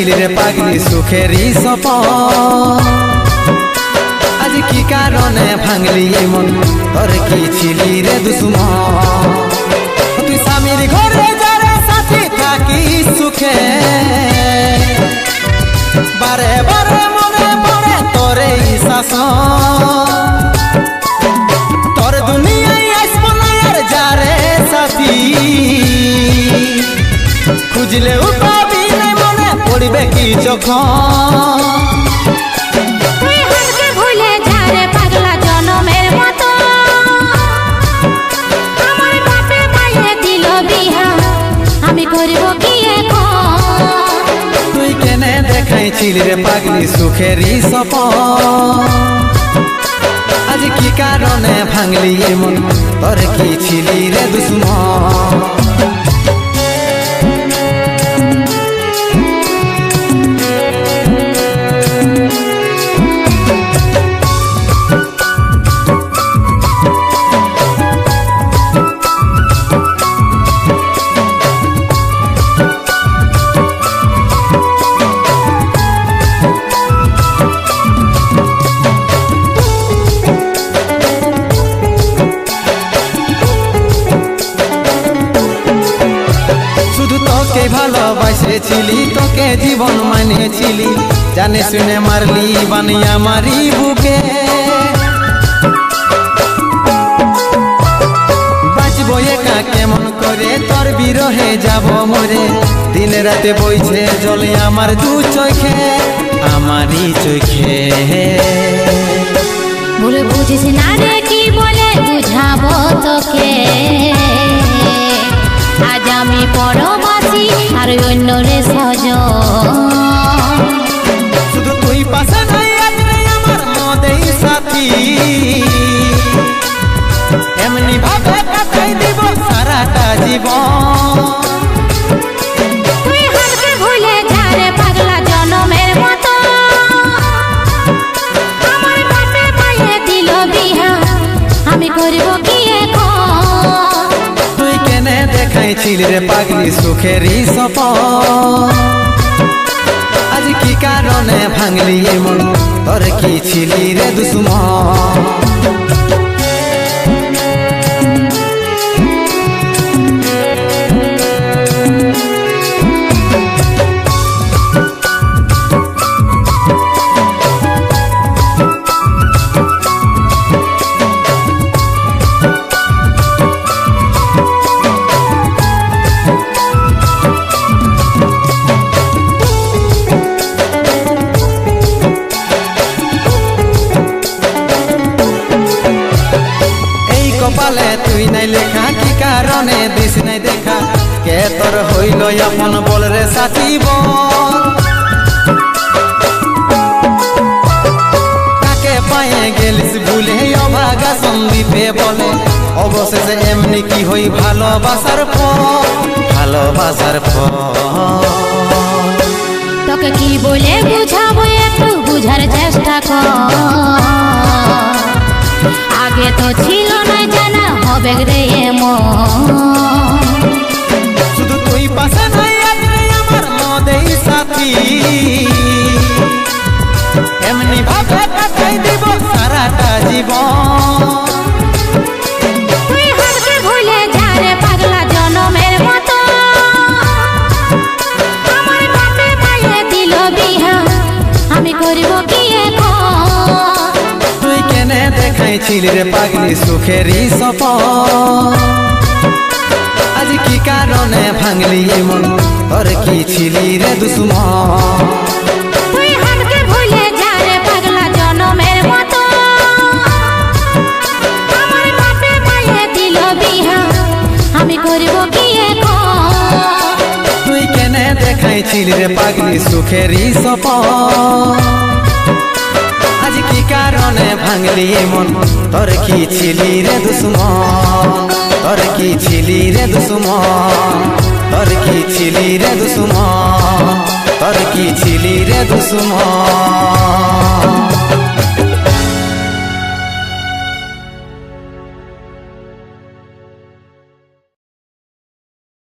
দেখাইছিলি রে পাগলি সুখেরই সপন আজ কি কারণে ভাঙলি মন? তোর কি ছিলি রে দুশ্মন? তুই স্বামীর ঘরে যারে সাথে থাকি সুখে। বারে বারে মনে পড়ে তোরে শাসন। তোর দুনিয়ায় আসব না আর যারে সাথী। না মনে কি যখন তুই কেনে দেখাইছিলি রে পাগলি সুখেরই সপন আজ কি কারণে ভাঙলি এ মন তোর কি ছিলি রে দুশ্মন? ভালোবাসেছিলি, তোকে জীবন মানেছিলি। জানে শুনে মারলি, বানিয়া মারি বুকে। বাঁচবো একা কেমন করে, তোর বিরহে যাব মরে। দিন রাতে বইছে জলে আমার দু চোখে, আমারই চোখে। ভুলে বুঝিস না রে, কি বলে বুঝাবো তোকে? আজ আমি পরবাসী, আর অন্য রে সজ শুধু তুই পাশে নাই, আজ নেই আমার মদেই সাথী। এমনি ভাবে দেখাইছিলি রে পাগলি সুখেরই সপ আজ কি কারণে ভাঙলি এমন? মন তোর কি ছিলি রে দুশ্মন? তোর হইল আপন বল রে সাথী বল। কাকে পায়ে গেলিস ভুলে অভাগা সন্দীপে বলে। অবশেষে এমনি কি হই ভালোবাসার ফল ভালোবাসার ফল তোকে কি বলে বুঝাবো একটু বুঝার দেখাইছিলি রে পাগলি সুখেরই সপন আজ কি কারণে ভাঙলি মন? তোর কি ছিলি রে দুশ্মন? তুই কেনে দেখাইছিলি রে পাগলি সুখেরই সপন কারণে ভাঙলি মন। তোর কি ছিলি রে দুশ্মন? তোর কি ছিলি রে দুশ্মন? তোর কি ছিলি রে দুশ্মন? তোর কি ছিলি রে দুশ্মন?